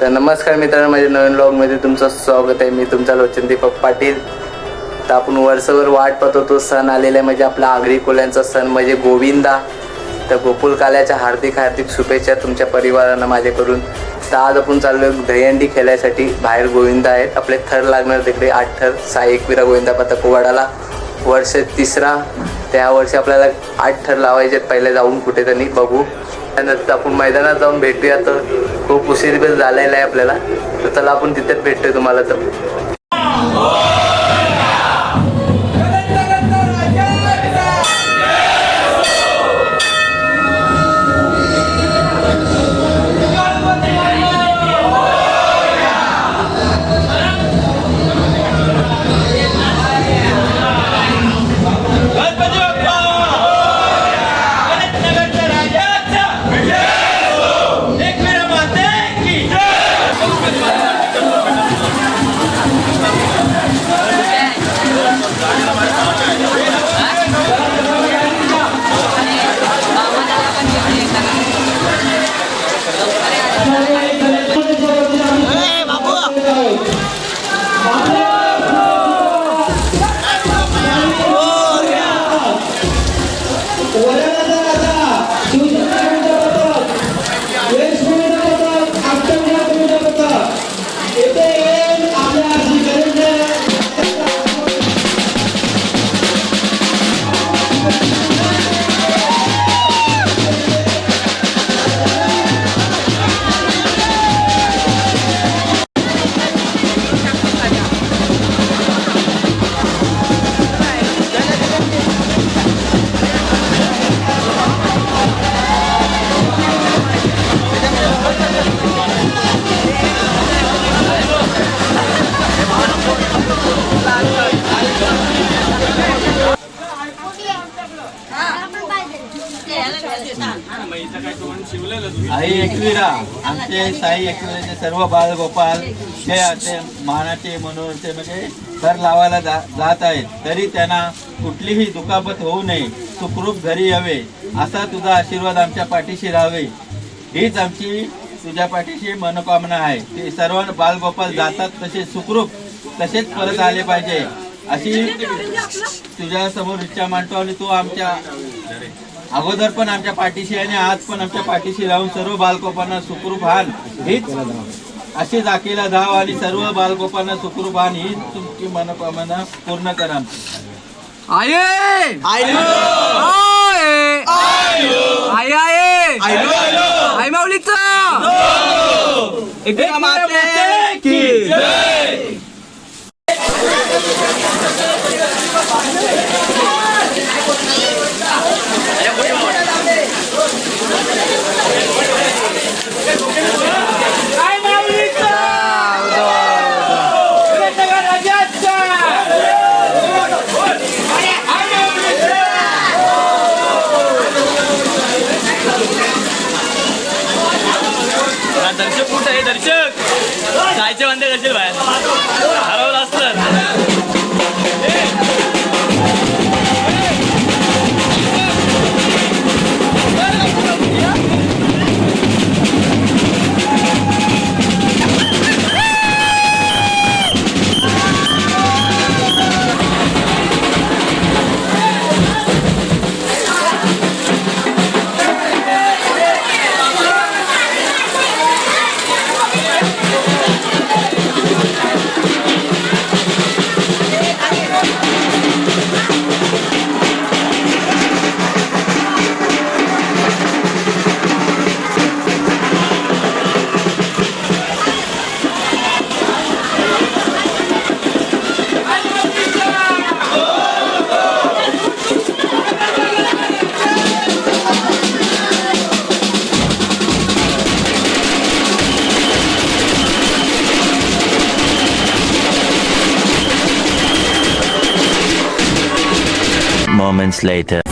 तर नमस्कार मित्रांनो माझ्या नवीन ब्लॉगमध्ये तुमचं स्वागत आहे. मी तुमचा लोचन दीपक पाटील. तर आपण वर्षभर वाट पाहत होतो. सण आलेला आहे म्हणजे आपला आगरी कोल्यांचा सण म्हणजे गोविंदा. तर गोकुल काल्याच्या हार्दिक हार्दिक शुभेच्छा तुमच्या परिवारांना माझ्याकडून. तर आज आपण चाललो दहीहंडी खेळायसाठी. बाहेर गोविंदा आहेत. आपले थर लागणार तिकडे. आठ थर. सहा एकविरा गोविंदा पतकवाडाला वर्ष तिसरा. त्या वर्षी आपल्याला आठ थर लावायचे आहेत. पहिले जाऊन कुठेतरी बघू. त्यानंतर आपण मैदानात जाऊन भेटूया तर खूप उशीर बेल झालेला आहे आपल्याला. तर चला आपण तिथेच भेटतोय तुम्हाला तर. पृथ्वीराम आमचे साई एकविराचे सर्व बाळगोपाल हे असे मानाचे मनोरचे म्हणजे कर लावायला जा जात आहेत. तरी त्यांना कुठलीही दुखापत होऊ नये. सुखरूप घरी यावे. असा तुझा आशीर्वाद आमच्या पाठीशी राहावे. हीच आमची तुझ्या पाठीशी मनोकामना आहे. ते सर्व बालगोपाल जातात तसे सुखरूप तसेच परत आले पाहिजे. अशी तुझ्या समोर इच्छा मांडतो आणि तू आमच्या अगोदर पण आमच्या पाठीशी आणि आज पण आमच्या पाठीशी राहून सर्व बालकोपांना सुखरूप आण हीच अशी जाकीला धाव आणि सर्व बालकोपांना सुखरूप आण हीच तुमची मनोकामना पूर्ण करा आये! आये! आये आये! आई माऊलीच! Moments later.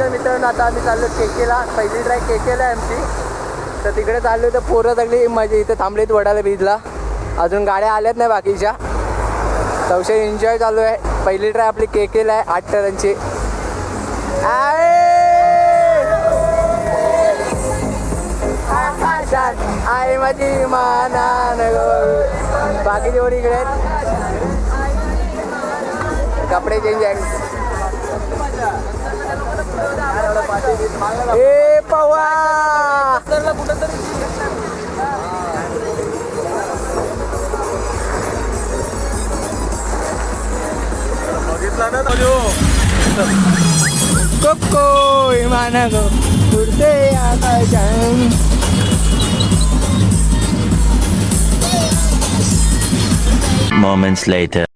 करून आता आम्ही चाललो केकेला. पहिली ट्राय केकेला आहे आमची. तर तिकडे चाललो तर पोरं सगळी म्हणजे इथे थांबलेत वडाला बीजला अजून गाड्या आल्यात नाही बाकीच्या. तवशे एन्जॉय चालू आहे. पहिली ट्राय आपली केकेला आहे आठ टरांची आकाशात आहे माझी मानान बाकी जेवढी इकडे आहेत? कपडे चेंज आहे ए पवा कोको इमाना गो उडते आकाशात Moments later.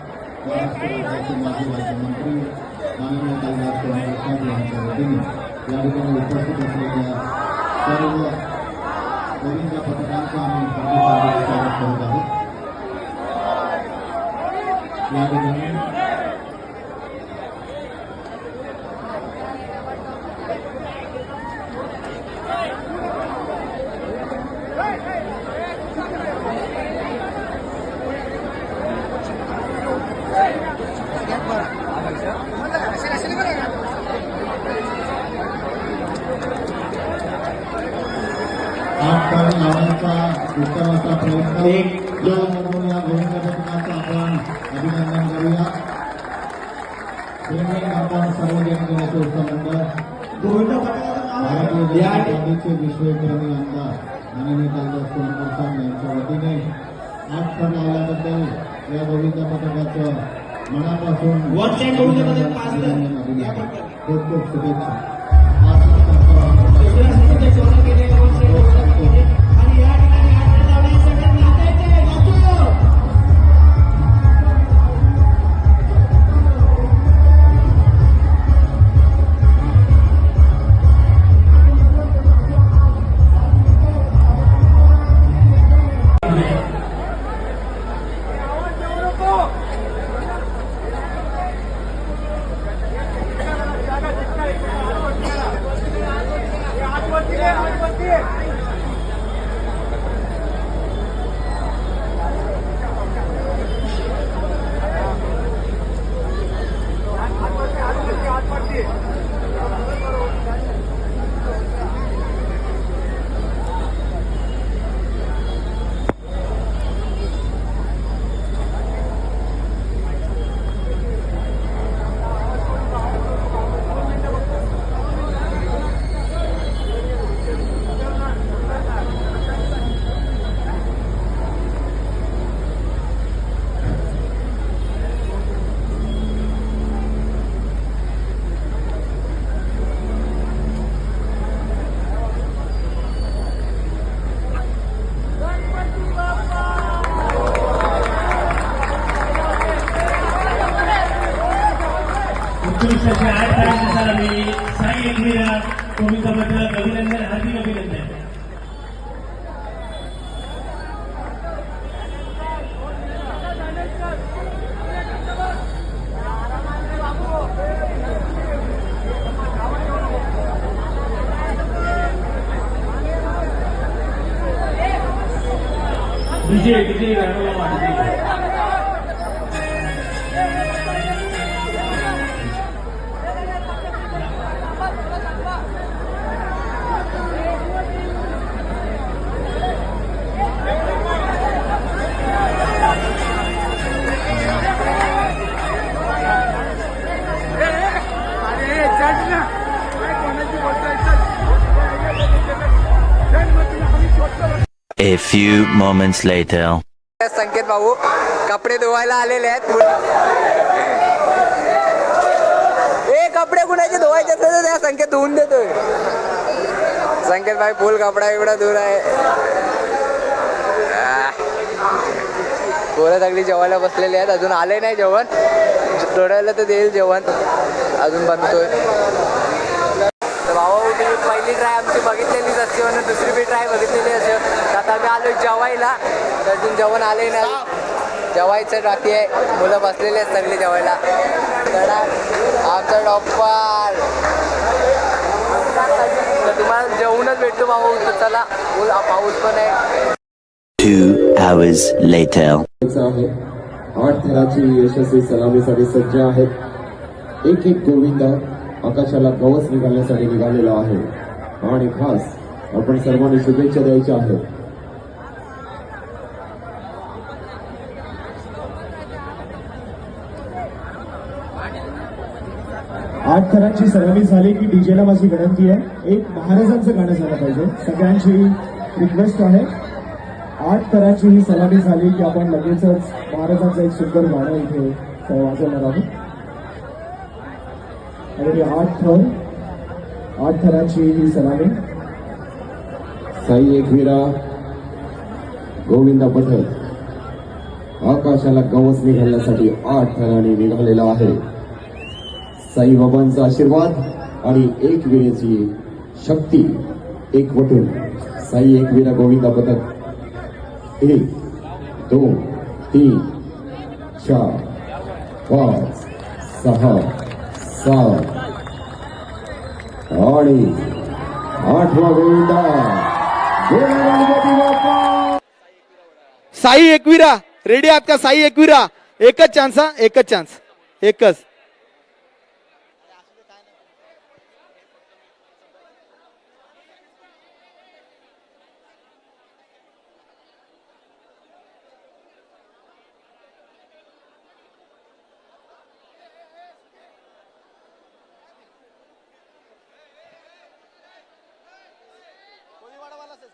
लावण्याचा प्रयत्न या आपण अभिनंदन करूया आपण सर्वजन गणेश उत्सव मंडळ भारतीय आमदार माननीय कालिदास कोल्हपूर साहेब यांच्या वतीने आज सण लावल्याबद्दल या गोविंद पथकाचं मनापासून खूप खूप शुभेच्छा 你这个，你这个。A few moments later. Sanket भाऊ कपडे धुवायला आलेले आहेत. ए कपडे कुणाचे धुवायचे असले तर त्या संकेत धुवून देतोय. संकेत भाई फुल कपडा एवढा दूर आहे. पोरं सगळी जेवायला बसलेली आहेत. अजून आले नाही जेवण. थोड्या वेळेला तर देईल जेवण. अजून बनतोय. तर भाऊ तुम्ही पहिली ट्राय आमची बघितलेलीच असते म्हणून दुसरी बी ट्राय बघितलेली आम्ही आलो जेवायला. तर अजून जेवण आले नाही. जेवायचं रात्री आहे. मुलं बसलेली आहेत सगळी जेवायला. तर आमचा डॉक्टर. तर तुम्हाला जेवणच भेटतो भाऊ. चला पाऊस पण आहे. Two hours later. आहे. आठ थराची यशस्वी सलामीसाठी सज्ज आहेत. एक एक गोविंद आकाशाला कवच निघालण्यासाठी निघालेला आहे. आणि खास आपण सर्वांनी शुभेच्छा द्यायच्या आहेत. आठ थरांची सलामी झाली की डीजेला माझी विनंती आहे. एक महाराजांचं गाणं झालं पाहिजे. सगळ्यांची रिक्वेस्ट आहे. आठ थरांची ही सलामी झाली की आपण लगेचच महाराजांचं एक सुंदर गाणं इथे वाजवणार आहोत. आणि आठ थर आठ थरांची ही सलामी साई एकवीरा गोविंदा पटेल आकाशाला गवस निघालण्यासाठी आठ थरांनी निघालेला आहे. साईबाबांचा आशीर्वाद आणि एक वेळेची शक्ती एकवटून साई एकविरा गोविंदा पथक. एक दोन तीन चार पाच सहा सात आणि आठवा गोविंदा. साई एकविरा रेडी आहात का? साई एकविरा एकच चान्स हा? एकच चान्स एकच.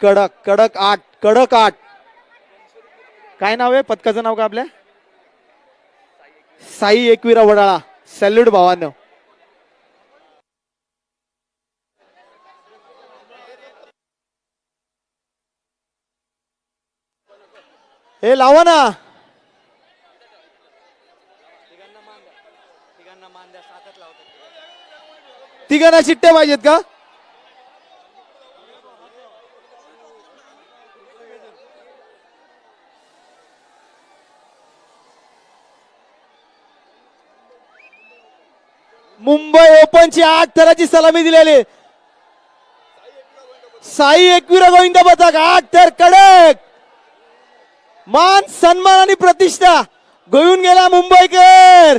कडक कडक आठ कडक आठ. काय नाव आहे? पथकाचं नाव का आपल्या? साई एकविरा वडाळा. सॅल्यूट भावांनो. हे लावा ना. तिघांना शिट्ट्या पाहिजेत का? ओपनची आठ थराची सलामी दिलेली. साई एकविरा गोविंद पथक आठ थर कडक. मान सन्मान आणि प्रतिष्ठा घेऊन गेला मुंबईकर.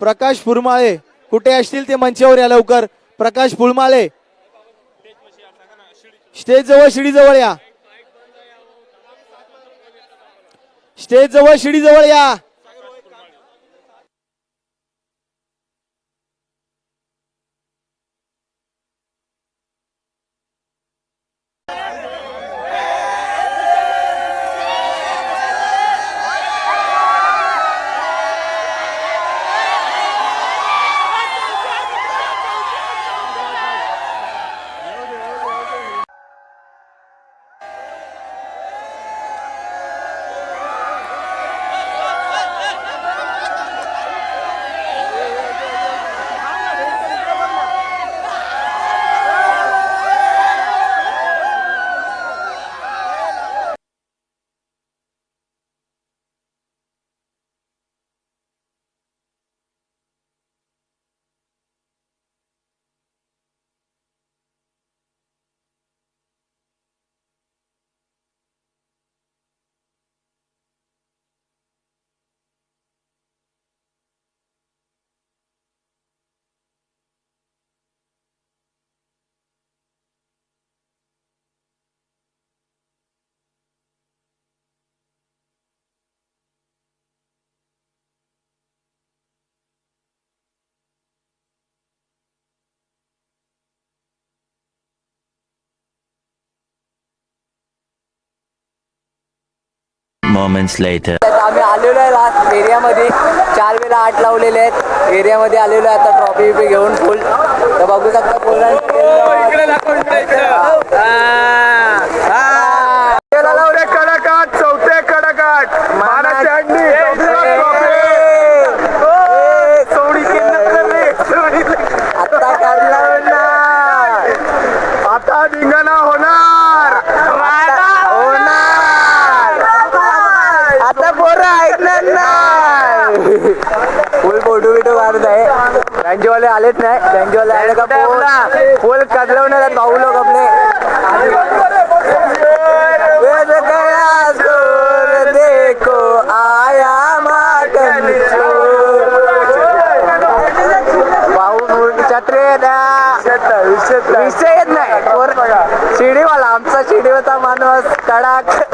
प्रकाश फुलमाळे कुठे असतील ते मंचावर या लवकर. प्रकाश फुलमाळे. स्टेज जवळ शिडी जवळ या. स्टेज जवळ शिडी जवळ या. Moments later. आम्ही आलेलो आहे लास्ट एरियामध्ये चार वेळा आठ लावलेले आहेत. एरियामध्ये आलेलो आहे आता ट्रॉफी बिफी घेऊन फुल तर बघू शकता विषयच नाही शिडीवाला आमचा शिडीवाचा माणूस कडाक.